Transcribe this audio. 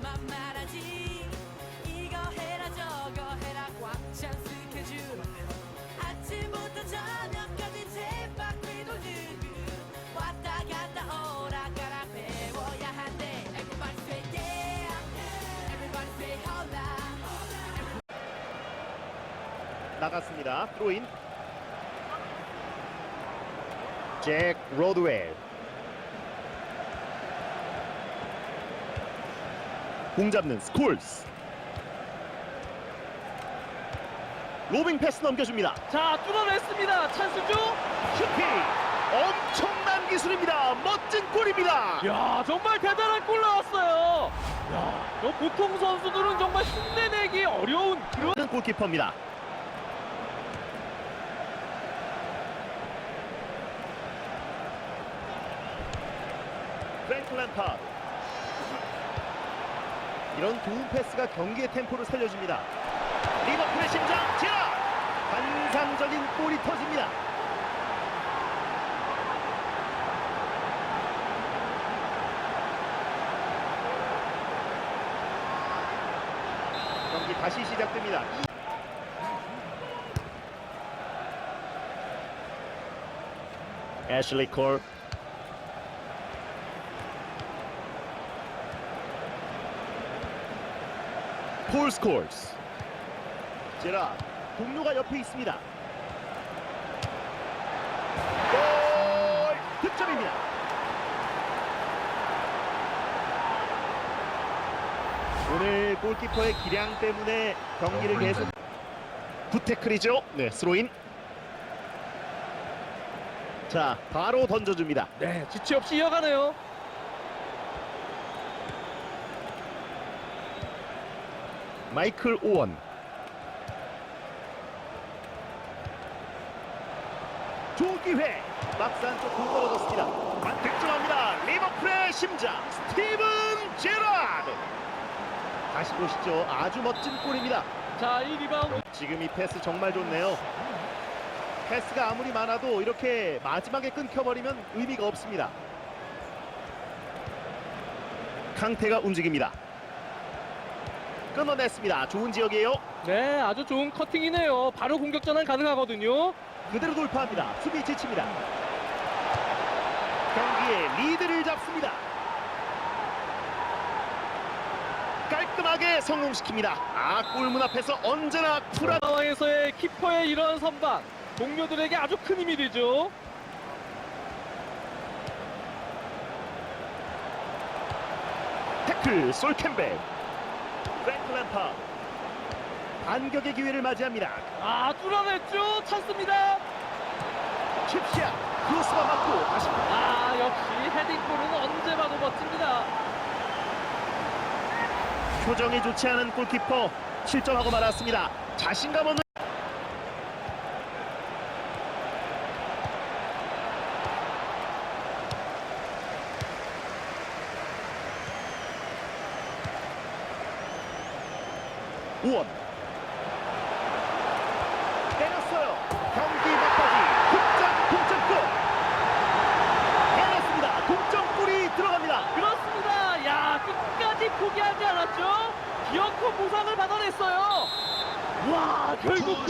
그것만 말하지 이거 해라 저거 해라 꽉 찬 스케줄 아침부터 저녁까지 쳇바퀴 돌는 왔다 갔다 오락가락 배워야 한대 Everybody say yeah Everybody say hola 나갔습니다. 트로인. 잭 로드웰. 공 잡는 스콜스. 로빙 패스 넘겨줍니다. 자, 뚫어냈습니다. 찬스죠? 슈팅! 엄청난 기술입니다. 멋진 골입니다. 야, 정말 대단한 골 나왔어요. 야, 저 보통 선수들은 정말 흉내내기 어려운 그런 는 골키퍼입니다. 프랭크 램파드 이런 좋은 패스가 경기의 템포를 살려줍니다. 리버풀의 심장 제라 환상적인 골이 터집니다. 경기 다시 시작됩니다. 애슐리 콜 폴 스콜스 제라 동료가 옆에 있습니다. 골! 득점입니다. 오늘 골키퍼의 기량 때문에 경기를 계속 굿태클이죠? 네 스로인 자 바로 던져줍니다. 네, 지체 없이 이어가네요. 마이클 오원. 좋은 기회 박스 안쪽 공 떨어졌습니다. 만 득점합니다. 리버풀의 심장 스티븐 제라드. 다시 보시죠. 아주 멋진 골입니다. 자, 이 리바운드. 지금 이 패스 정말 좋네요. 패스가 아무리 많아도 이렇게 마지막에 끊겨버리면 의미가 없습니다. 강태가 움직입니다 끊어냈습니다 좋은 지역이에요 네, 아주 좋은 커팅이네요. 바로 공격 전환 가능하거든요. 그대로 돌파합니다. 수비 지칩니다. 경기의 리드를 잡습니다. 깔끔하게 성공시킵니다. 아, 골문 앞에서 언제나 쿨한 상황에서의 키퍼의 이런 선방 동료들에게 아주 큰 힘이 되죠. 태클, 솔 캠벨. 프랭크 램파. 반격의 기회를 맞이합니다. 아, 뚫어냈죠. 찬스입니다. 칩시야. 크로스가 맞고 다시 아, 역시 헤딩골은 언제 봐도 멋집니다. 표정이 좋지 않은 골키퍼 실점하고 말았습니다. 자신감 없는 우원 때렸어요. 경기 막바지 동점 동점골 해냈습니다. 동점골이 들어갑니다. 그렇습니다. 야, 끝까지 포기하지 않았죠. 기어코 보상을 받아냈어요. 와, 결국